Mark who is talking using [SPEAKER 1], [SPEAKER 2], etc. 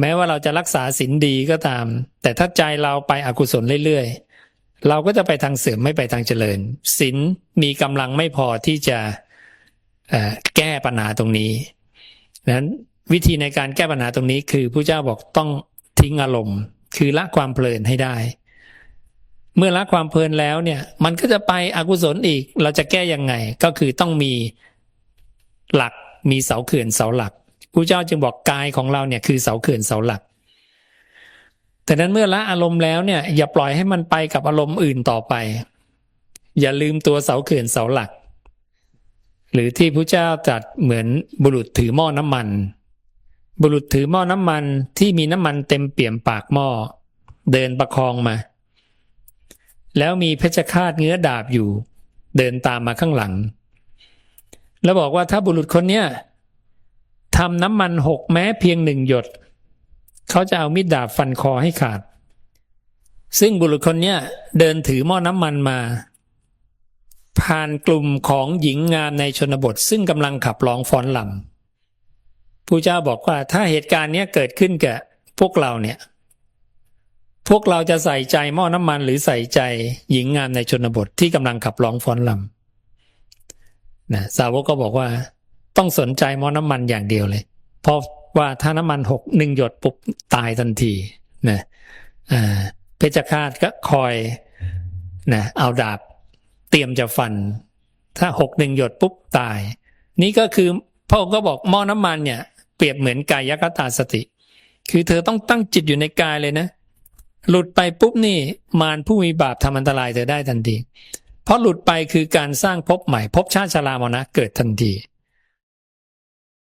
[SPEAKER 1] แม้ว่าเราจะรักษาศีลดีก็ตาม แต่ถ้าใจเราไปอกุศลเรื่อยๆ เราก็จะไปทางเสื่อมไม่ไปทางเจริญศีลมีกำลังไม่พอที่จะแก้ปัญหาตรงนี้ดังนั้นวิธีในการแก้ปัญหาตรงนี้คือพระเจ้าบอกต้องทิ้งอารมณ์ คือละความเพลินให้ได้ เมื่อละความเพลินแล้วเนี่ย มันก็จะไปอกุศลอีก เราจะแก้ยังไงก็คือต้องมีหลักมีเสาเขื่อนเสาหลัก พระเจ้าจึงบอกกายของเราเนี่ยคือเสาเขื่อนเสาหลัก แต่นั้นเมื่อละอารมณ์แล้วเนี่ย อย่าปล่อยให้มันไปกับอารมณ์อื่นต่อไป อย่าลืมตัวเสาเขื่อนเสาหลัก หรือที่พระเจ้าตรัสเหมือนบุรุษถือหม้อน้ำมัน บุรุษถือหม้อน้ำมันที่มีน้ำมันเต็มเปี่ยมปากหม้อเดินประคองมา แล้วมีเพชฌฆาตเงื้อดาบอยู่ เดินตามมาข้างหลัง แล้วบอกว่าถ้าบุรุษคนเนี้ย ทำน้ำมันหกแม้เพียงหนึ่งหยด เขาจะเอามีดดาบฟันคอให้ขาด ซึ่งบุรุษคนเนี้ยเดินถือหม้อน้ำมันมา ผ่านกลุ่มของหญิงงามในชนบท ซึ่งกำลังขับร้องฟ้อนลำผู้เจ้าบอกว่าถ้าเหตุการณ์เนี้ยเกิดขึ้นกับพวกเราเนี่ย พวกเราจะใส่ใจหม้อน้ำมันหรือใส่ใจหญิงงามในชนบทที่กำลังขับร้องฟ้อนลำนะสาวกก็บอกว่า ต้องสนใจม้อน้ำมันอย่างเดียวเลย เพราะว่าถ้าน้ำมันหกหนึ่งหยดปุ๊บตายทันทีนะอ่าเพชฌฆาตก็คอยนะเอาดาบเตรียมจะฟัน ถ้าหกหนึ่งหยดปุ๊บตาย นี่ก็คือพระองค์ก็บอกหม้อน้ำมันเนี่ย เปรียบเหมือนกายคตาสติ คือเธอต้องตั้งจิตอยู่ในกายเลยนะ หลุดไปปุ๊บนี่มารผู้มีบาปทำอันตรายเธอได้ทันที เพราะหลุดไปคือการสร้างภพใหม่ภพชาติชรามรณะเกิดทันที